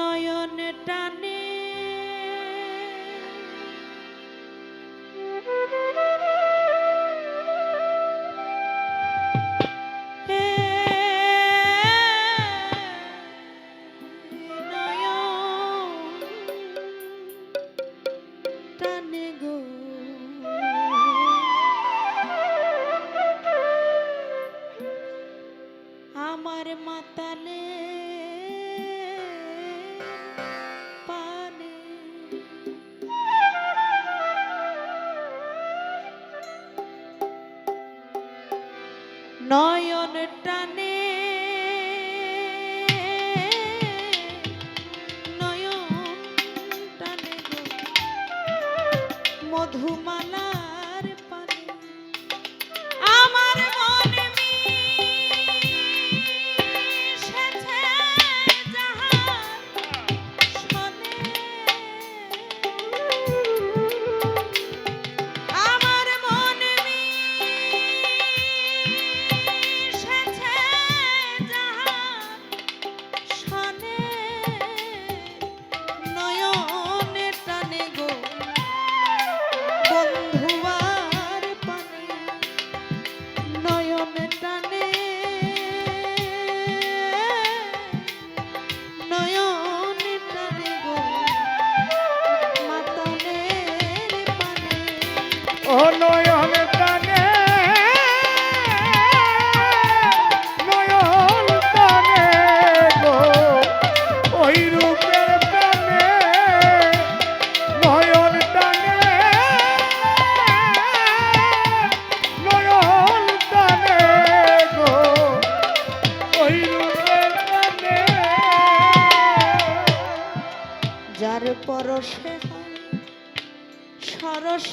নয়ন টানে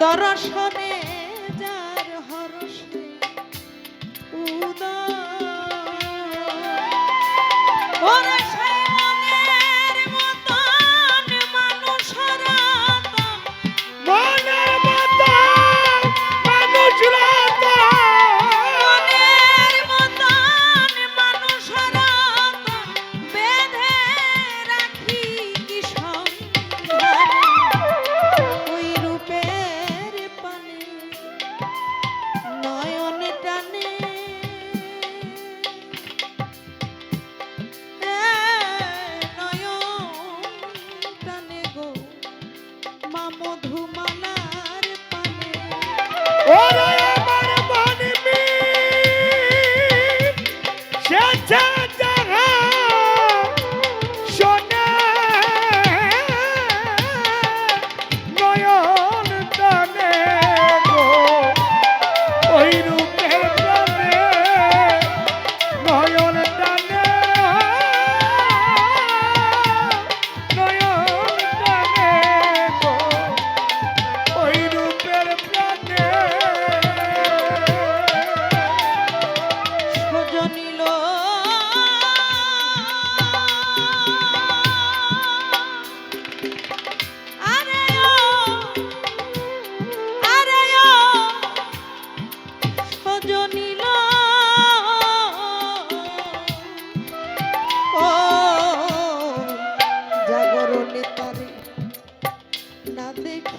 দর্শনে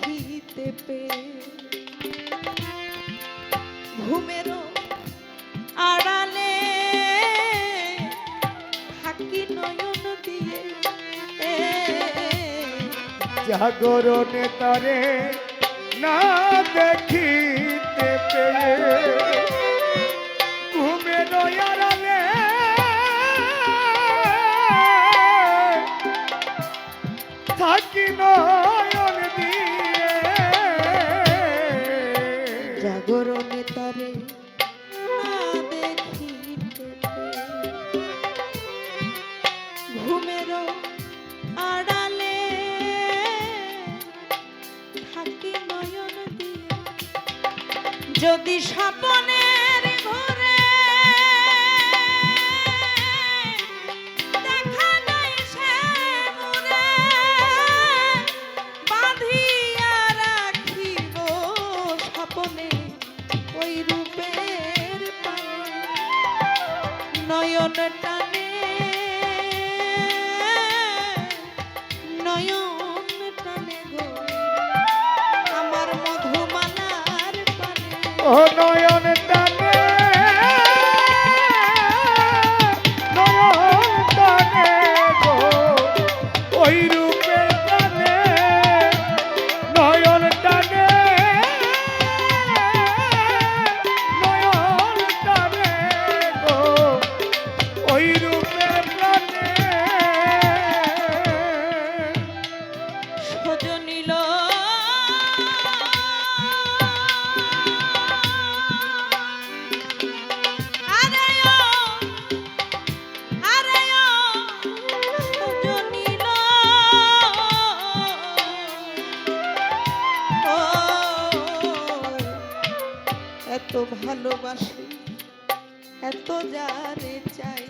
দেখিতে পে। ঘুমেরও আড়ালে থাকি নয়ন দিয়ে। জাগরণে তারে না দেখিতে পেয়ে। যদি স্বপনের ঘুরে দেখা নাই সে বাঁধিয়া রাখিব স্বপনে ওই রূপের নয়নটা নয়ন ভালোবাসি এত যারে চাই।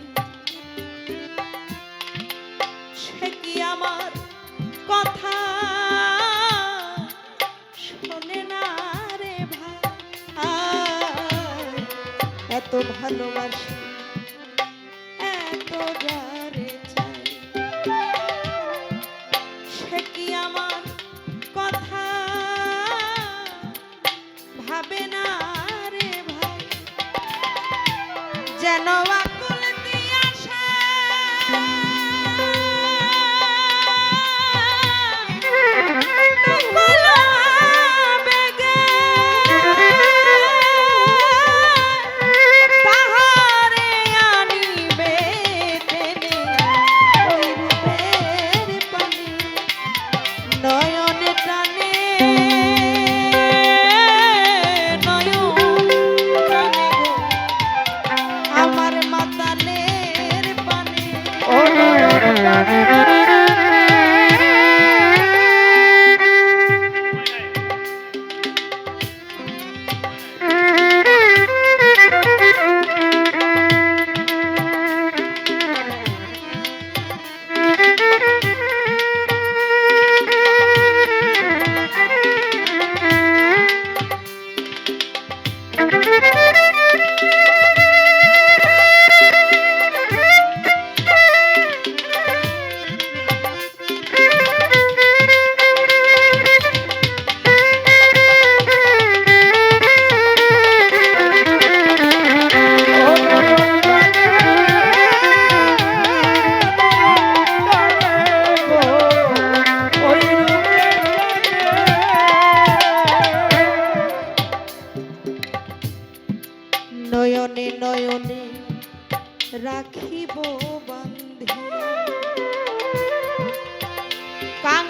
সে কি আমার কথা শোনে না রে ভাই? এত ভালোবাসি। যেন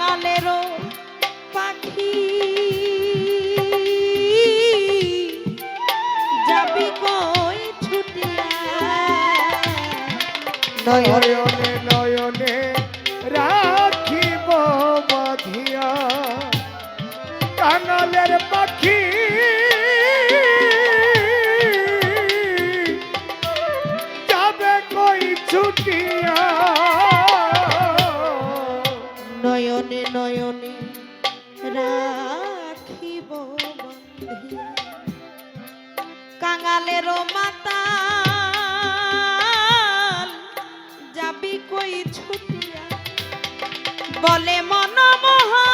কালেরও পাখি। যাবি কই ছুটিয়া? নয়নে নয়নে। বলে মন মোহন